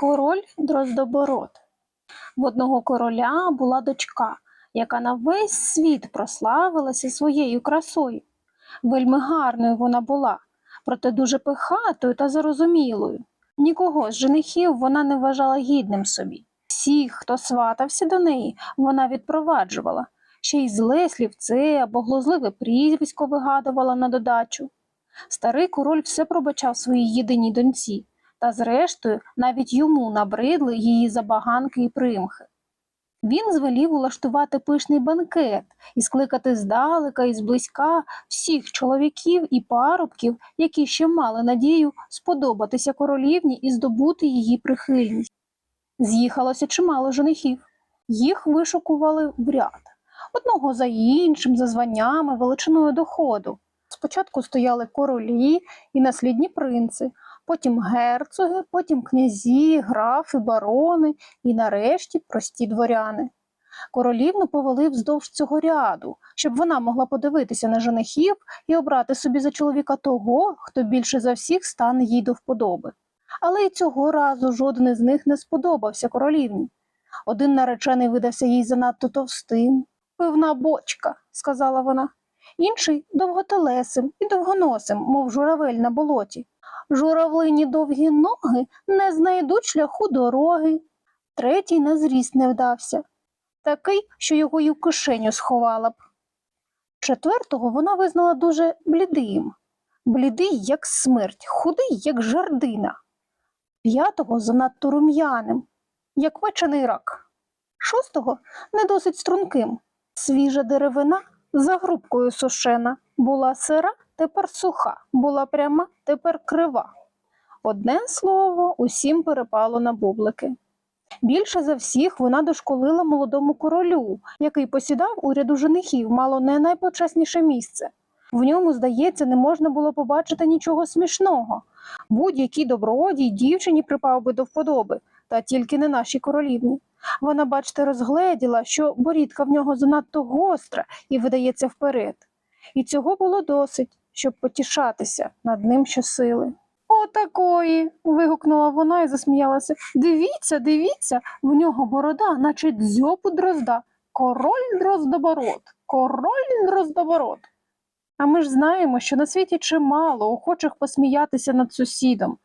Король Дроздобород. В одного короля була дочка, яка на весь світ прославилася своєю красою. Вельми гарною вона була, проте дуже пихатою та зарозумілою. Нікого з женихів вона не вважала гідним собі. Всіх, хто сватався до неї, вона відпроваджувала, ще й зле слівце або глузливе прізвисько вигадувала на додачу. Старий король все пробачав своїй єдиній доньці, та зрештою навіть йому набридли її забаганки і примхи. Він звелів улаштувати пишний банкет і скликати здалека і зблизька всіх чоловіків і парубків, які ще мали надію сподобатися королівні і здобути її прихильність. З'їхалося чимало женихів. Їх вишукували в ряд, одного за іншим, за званнями, величиною доходу. Спочатку стояли королі і наслідні принци, потім герцоги, потім князі, графи, барони і нарешті прості дворяни. Королівну повели вздовж цього ряду, щоб вона могла подивитися на женихів і обрати собі за чоловіка того, хто більше за всіх стане їй до вподоби. Але й цього разу жоден із них не сподобався королівні. Один наречений видався їй занадто товстим. Пивна бочка, сказала вона, інший довготелесим і довгоносим, мов журавель на болоті. Журавлині довгі ноги не знайдуть шляху дороги. Третій на зріст не вдався, такий, що його й у кишеню сховала б. Четвертого вона визнала дуже блідим, блідий, як смерть, худий, як жардина. П'ятого занадто рум'яним, як печений рак. Шостого не досить струнким. Свіжа деревина за грубкою сушена, була сира, тепер суха, була пряма, тепер крива. Одне слово, усім перепало на бублики. Більше за всіх вона дошколила молодому королю, який посідав у ряду женихів, мало не найпочесніше місце. В ньому, здається, не можна було побачити нічого смішного. Будь-якій добродій дівчині припав би до вподоби, та тільки не нашій королівні. Вона, бачте, розгледіла, що борідка в нього занадто гостра і видається вперед. І цього було досить, щоб потішатися над ним щосили. Отакої. вигукнула вона і засміялася. Дивіться, дивіться, в нього борода, наче дзьоб у дрозда. Король дроздоборот, король дроздоборот. А ми ж знаємо, що на світі чимало охочих посміятися над сусідом.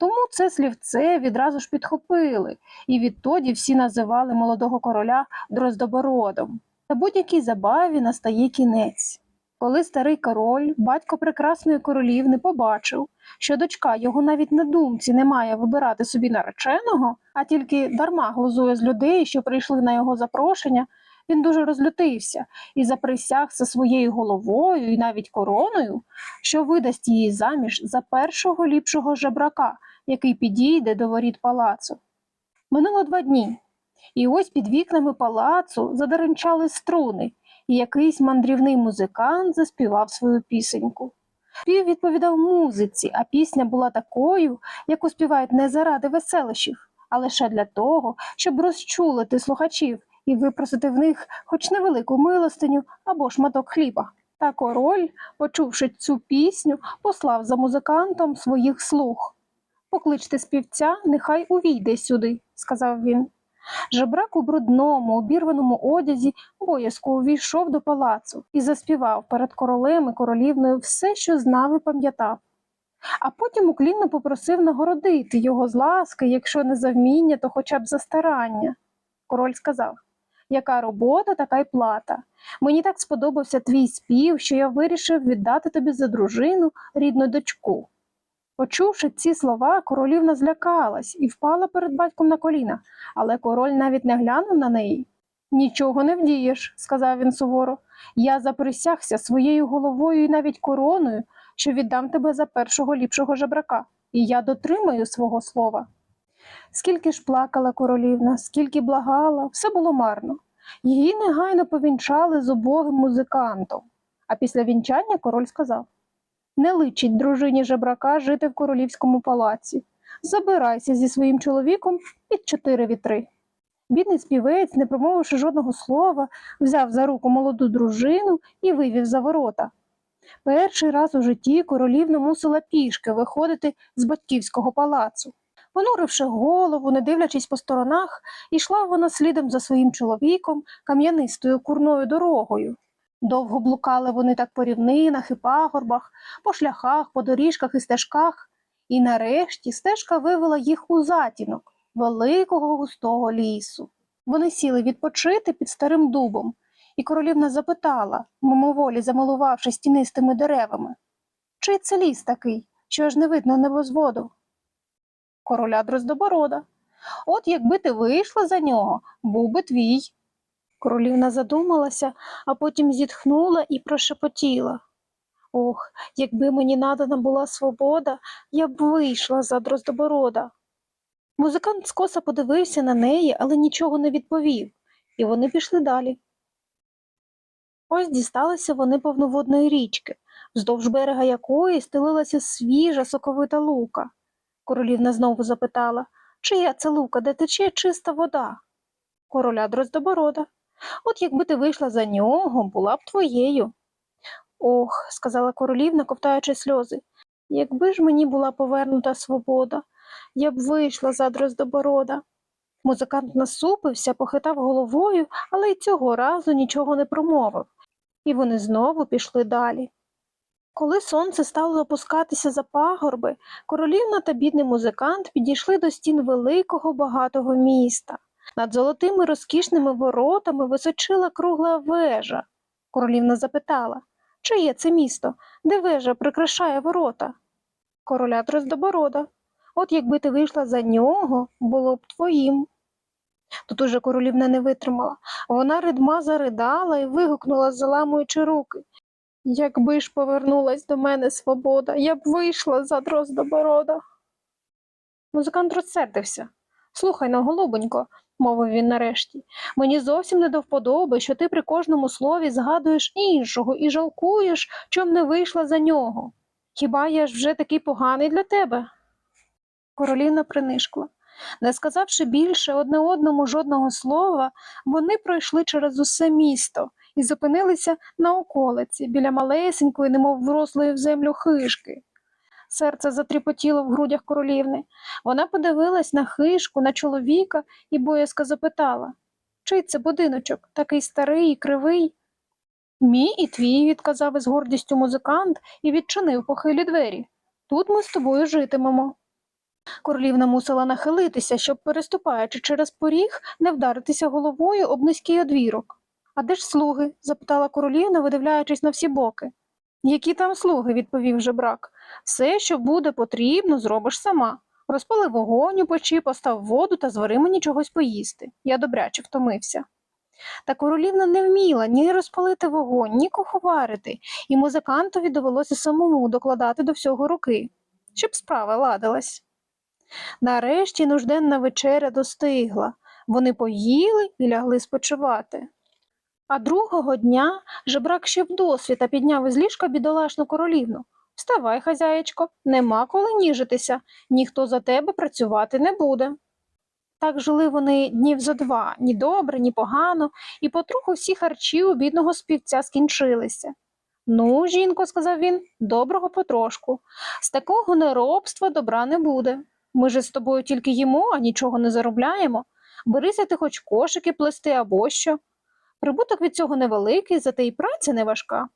Тому це слівце відразу ж підхопили, і відтоді всі називали молодого короля Дроздобородом. Та будь-якій забаві настає кінець. Коли старий король, батько прекрасної королівни, побачив, що дочка його навіть на думці не має вибирати собі нареченого, а тільки дарма глузує з людей, що прийшли на його запрошення, він дуже розлютився і заприсягся своєю головою і навіть короною, що видасть її заміж за першого ліпшого жебрака, який підійде до воріт палацу. Минуло два дні, і ось під вікнами палацу задеренчали струни, і якийсь мандрівний музикант заспівав свою пісеньку. Спів відповідав музиці, а пісня була такою, яку співають не заради веселищів, а лише для того, щоб розчулити слухачів і випросити в них хоч невелику милостиню або шматок хліба. Та король, почувши цю пісню, послав за музикантом своїх слуг. Покличте співця, нехай увійде сюди, сказав він. Жебрак у брудному, обірваному одязі боязко увійшов до палацу і заспівав перед королем і королівною все, що знав і пам'ятав. А потім уклінно попросив нагородити його з ласки, якщо не за вміння, то хоча б за старання. Король сказав яка робота, така й плата. Мені так сподобався твій спів, що я вирішив віддати тобі за дружину рідну дочку. Почувши ці слова, королівна злякалась і впала перед батьком на коліна, але король навіть не глянув на неї. Нічого не вдієш, сказав він суворо. Я заприсягся своєю головою і навіть короною, що віддам тебе за першого ліпшого жебрака, і я дотримаю свого слова. Скільки ж плакала королівна, скільки благала, все було марно. Її негайно повінчали з убогим музикантом. А після вінчання король сказав не личить дружині жебрака жити в королівському палаці. Забирайся зі своїм чоловіком під чотири вітри. Бідний співець, не промовивши жодного слова, взяв за руку молоду дружину і вивів за ворота. Перший раз у житті королівна мусила пішки виходити з батьківського палацу. Понуривши голову, не дивлячись по сторонах, ішла вона слідом за своїм чоловіком кам'янистою курною дорогою. Довго блукали вони так по рівнинах і пагорбах, по шляхах, по доріжках і стежках, і нарешті стежка вивела їх у затінок великого густого лісу. Вони сіли відпочити під старим дубом, і королівна запитала, мимоволі замилувавшись тінистими деревами, чий це ліс такий, що аж не видно небозводу? Короля Дроздоборода. От якби ти вийшла за нього, був би твій. Королівна задумалася, а потім зітхнула і прошепотіла. Ох, якби мені надана була свобода, я б вийшла за Дроздоборода. Музикант скоса подивився на неї, але нічого не відповів, і вони пішли далі. Ось дісталися вони повноводної річки, вздовж берега якої стелилася свіжа соковита лука. Королівна знову запитала, чия це лука, де тече чиста вода? Короля Дроздоборода. От якби ти вийшла за нього, була б твоєю. Ох, сказала королівна, ковтаючи сльози, якби ж мені була повернута свобода, я б вийшла за Дроздоборода. Музикант насупився, похитав головою, але й цього разу нічого не промовив, і вони знову пішли далі. Коли сонце стало опускатися за пагорби, королівна та бідний музикант підійшли до стін великого багатого міста. Над золотими розкішними воротами височила кругла вежа. Королівна запитала, чиє це місто, де вежа прикрашає ворота? Короля Дроздоборода. От якби ти вийшла за нього, було б твоїм. Тут уже королівна не витримала. Вона ридма заридала і вигукнула, заламуючи руки. Якби ж повернулась до мене свобода, я б вийшла за Дроздоборода. Музикант розсердився. Слухай на, голубонько, мовив він нарешті, мені зовсім не до вподоби, що ти при кожному слові згадуєш іншого і жалкуєш, чом не вийшла за нього. Хіба я ж вже такий поганий для тебе? Королівна принишкла. Не сказавши більше одне одному жодного слова, вони пройшли через усе місто і зупинилися на околиці біля малесенької, немов врослої в землю хижки. Серце затріпотіло в грудях королівни. Вона подивилась на хижку, на чоловіка і боязко запитала чий це будиночок, такий старий і кривий? Мій і твій, відказав із гордістю музикант і відчинив похилі двері. Тут ми з тобою житимемо. Королівна мусила нахилитися, щоб, переступаючи через поріг, не вдаритися головою об низький одвірок. А де ж слуги? запитала королівна, видивляючись на всі боки. Які там слуги? відповів жебрак. Все, що буде потрібно, зробиш сама. Розпали вогонь у печі, постав воду та звари мені чогось поїсти. Я добряче втомився. Та королівна не вміла ні розпалити вогонь, ні куховарити, і музикантові довелося самому докладати до всього руки, щоб справа ладилась. Нарешті нужденна вечеря достигла. Вони поїли і лягли спочивати. А другого дня жебрак ще вдосвіта підняв із ліжка бідолашну королівну. Вставай, хазяєчко, нема коли ніжитися, ніхто за тебе працювати не буде. Так жили вони днів зо два, ні добре, ні погано, і потроху всі харчі у бідного співця скінчилися. Ну, жінко, сказав він, доброго потрошку. З такого неробства добра не буде. Ми ж з тобою тільки їмо, а нічого не заробляємо. Берися ти хоч кошики плести або що. Прибуток від цього невеликий, зате й праця не важка.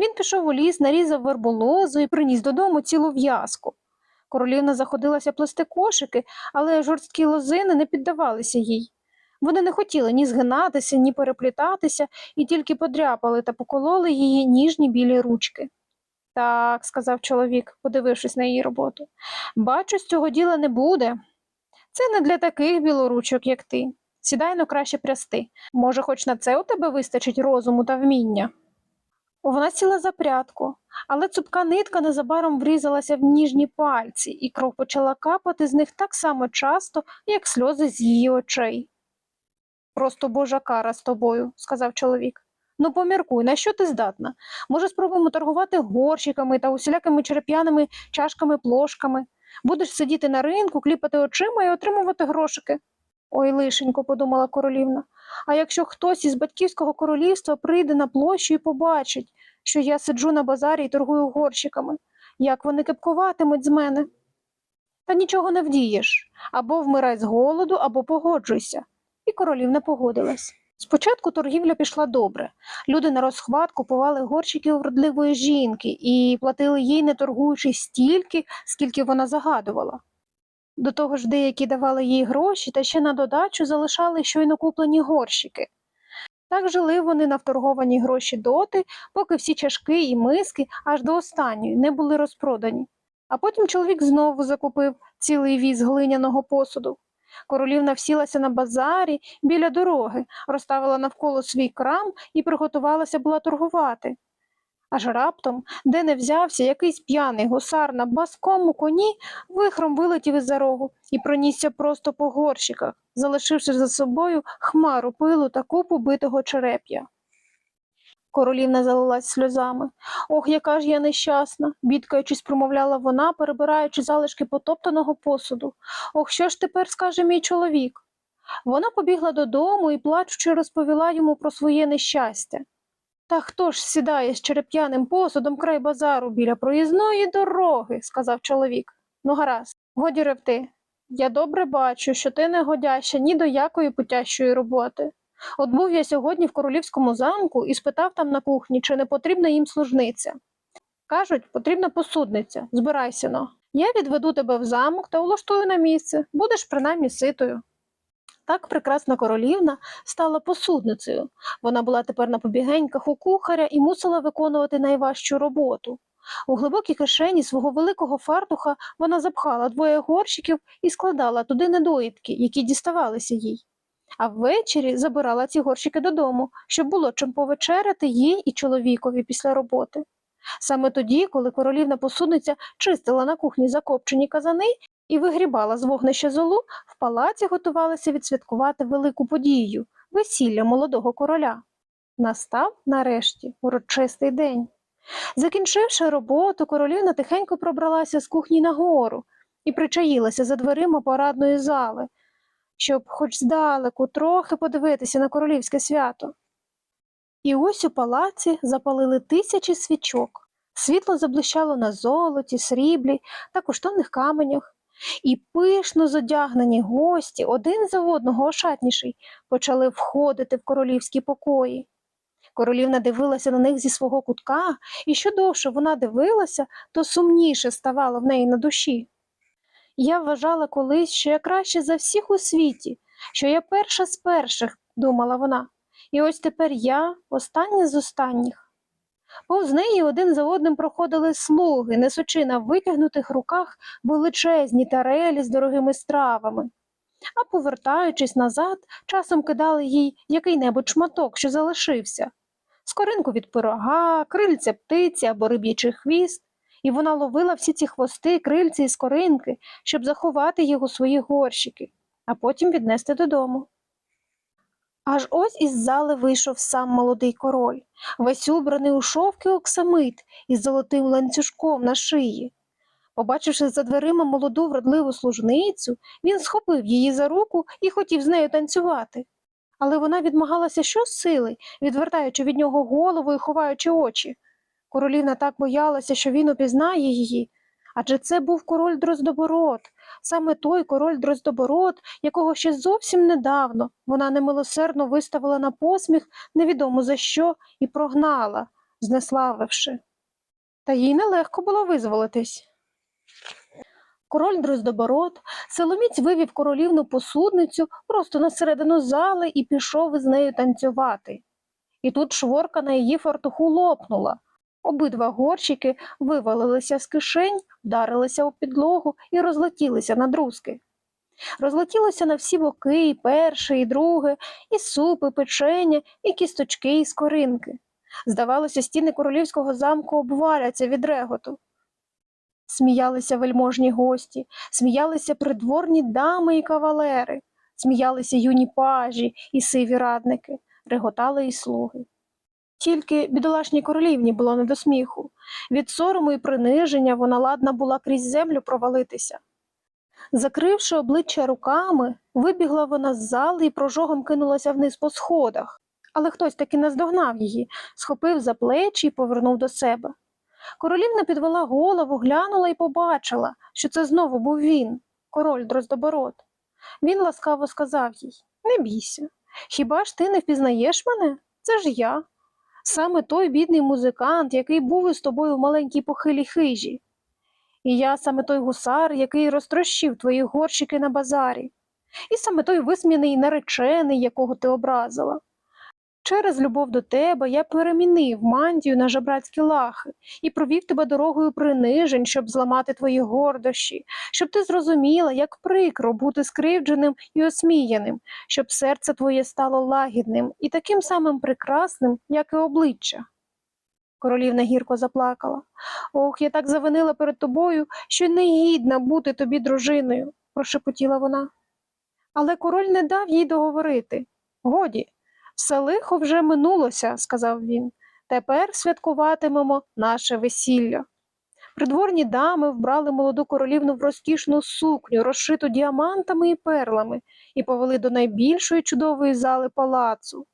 Він пішов у ліс, нарізав верболозу і приніс додому цілу в'язку. Королівна заходилася плести кошики, але жорсткі лозини не піддавалися їй. Вони не хотіли ні згинатися, ні переплітатися, і тільки подряпали та покололи її ніжні білі ручки. Так, сказав чоловік, подивившись на її роботу, бачу, з цього діла не буде. Це не для таких білоручок, як ти. Сідай но краще прясти. Може, хоч на це у тебе вистачить розуму та вміння. Вона сіла за прядку, але цупка нитка незабаром врізалася в ніжні пальці, і кров почала капати з них так само часто, як сльози з її очей. Просто божа кара з тобою, сказав чоловік. Ну, поміркуй, на що ти здатна? Може, спробуємо торгувати горщиками та усілякими череп'яними чашками, плошками. Будеш сидіти на ринку, кліпати очима і отримувати грошики. Ой, лишенько, подумала королівна. А якщо хтось із батьківського королівства прийде на площу і побачить, що я сиджу на базарі і торгую горщиками, як вони кепкуватимуть з мене? Та нічого не вдієш або вмирай з голоду, або погоджуйся. І королівна погодилась. Спочатку торгівля пішла добре. Люди на розхват купували горщики вродливої жінки і платили їй, не торгуючи стільки, скільки вона загадувала. До того ж, деякі давали їй гроші та ще на додачу залишали щойно куплені горщики. Так жили вони на вторговані гроші доти, поки всі чашки і миски аж до останньої не були розпродані. А потім чоловік знову закупив цілий віз глиняного посуду. Королівна всілася на базарі біля дороги, розставила навколо свій крам і приготувалася була торгувати. Аж раптом, де не взявся якийсь п'яний гусар на баскому коні, вихром вилетів із-за рогу і пронісся просто по горщиках, залишивши за собою хмару пилу та купу битого череп'я. Королівна залилась сльозами. Ох, яка ж я нещасна, бідкаючись, промовляла вона, перебираючи залишки потоптаного посуду. Ох, що ж тепер скаже мій чоловік? Вона побігла додому і, плачучи, розповіла йому про своє нещастя. Та хто ж сідає з череп'яним посудом край базару біля проїзної дороги, сказав чоловік. Ну, гаразд, годі ревти. Я добре бачу, що ти не годяща ні до якої путящої роботи. От був я сьогодні в королівському замку і спитав там на кухні, чи не потрібна їм служниця. Кажуть, потрібна посудниця, збирайся но. Я відведу тебе в замок та улаштую на місце, будеш принаймні ситою. Так прекрасна королівна стала посудницею. Вона була тепер на побігеньках у кухаря і мусила виконувати найважчу роботу. У глибокій кишені свого великого фартуха вона запхала двоє горщиків і складала туди недоїдки, які діставалися їй. А ввечері забирала ці горщики додому, щоб було чим повечеряти їй і чоловікові після роботи. Саме тоді, коли королівна посудниця чистила на кухні закопчені казани і вигрібала з вогнища золу, в палаці готувалися відсвяткувати велику подію весілля молодого короля. Настав нарешті урочистий день. Закінчивши роботу, королівна тихенько пробралася з кухні нагору і причаїлася за дверима парадної зали, щоб хоч здалеку трохи подивитися на королівське свято. І ось у палаці запалили тисячі свічок. Світло заблищало на золоті, сріблі та коштовних каменях, і пишно зодягнені гості, один за одного ошатніший, почали входити в королівські покої. Королівна дивилася на них зі свого кутка, і що довше вона дивилася, то сумніше ставало в неї на душі. Я вважала колись, що я краще за всіх у світі, що я перша з перших, думала вона, і ось тепер я остання з останніх. Повз неї один за одним проходили слуги, несучи на витягнутих руках величезні тарелі з дорогими стравами. А повертаючись назад, часом кидали їй який-небудь шматок, що залишився скоринку від пирога, крильця птиці або риб'ячий хвіст, і вона ловила всі ці хвости, крильці і скоринки, щоб заховати їх у свої горщики, а потім віднести додому. Аж ось із зали вийшов сам молодий король, весь убраний у шовки оксамит із золотим ланцюжком на шиї. Побачивши за дверима молоду вродливу служницю, він схопив її за руку і хотів з нею танцювати. Але вона відмагалася щосили, відвертаючи від нього голову і ховаючи очі. Королівна так боялася, що він упізнає її. Адже це був король Дроздобород, саме той король Дроздобород, якого ще зовсім недавно вона немилосердно виставила на посміх невідомо за що і прогнала, знеславивши. Та їй нелегко було визволитись. Король Дроздобород силоміць вивів королівну посудницю просто на середину зали і пішов із нею танцювати. І тут шворка на її фартуху лопнула. Обидва горщики вивалилися з кишень, вдарилися у підлогу і розлетілися на друзки. Розлетілося на всі боки, і перше, і друге, і супи, печення, і кісточки, і скоринки. Здавалося, стіни королівського замку обваляться від реготу. Сміялися вельможні гості, сміялися придворні дами і кавалери, сміялися юні пажі і сиві радники, реготали і слуги. Тільки бідолашній королівні було не до сміху. Від сорому і приниження вона ладна була крізь землю провалитися. Закривши обличчя руками, вибігла вона з зали і прожогом кинулася вниз по сходах. Але хтось таки наздогнав її, схопив за плечі і повернув до себе. Королівна підвела голову, глянула і побачила, що це знову був він, король Дроздобород. Він ласкаво сказав їй Не бійся. Хіба ж ти не впізнаєш мене? Це ж я. Саме той бідний музикант, який був із тобою в маленькій похилій хижі. І я саме той гусар, який розтрощив твої горщики на базарі, і саме той висміний наречений, якого ти образила. Через любов до тебе я перемінив мантію на жабрацькі лахи і провів тебе дорогою принижень, щоб зламати твої гордощі, щоб ти зрозуміла, як прикро бути скривдженим і осміяним, щоб серце твоє стало лагідним і таким самим прекрасним, як і обличчя. Королівна гірко заплакала. Ох, я так завинила перед тобою, що не гідна бути тобі дружиною, прошепотіла вона. Але король не дав їй договорити. Годі, все лихо вже минулося, сказав він. Тепер святкуватимемо наше весілля. Придворні дами вбрали молоду королівну в розкішну сукню, розшиту діамантами і перлами, і повели до найбільшої чудової зали палацу.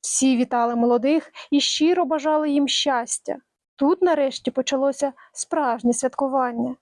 Всі вітали молодих і щиро бажали їм щастя. Тут нарешті почалося справжнє святкування.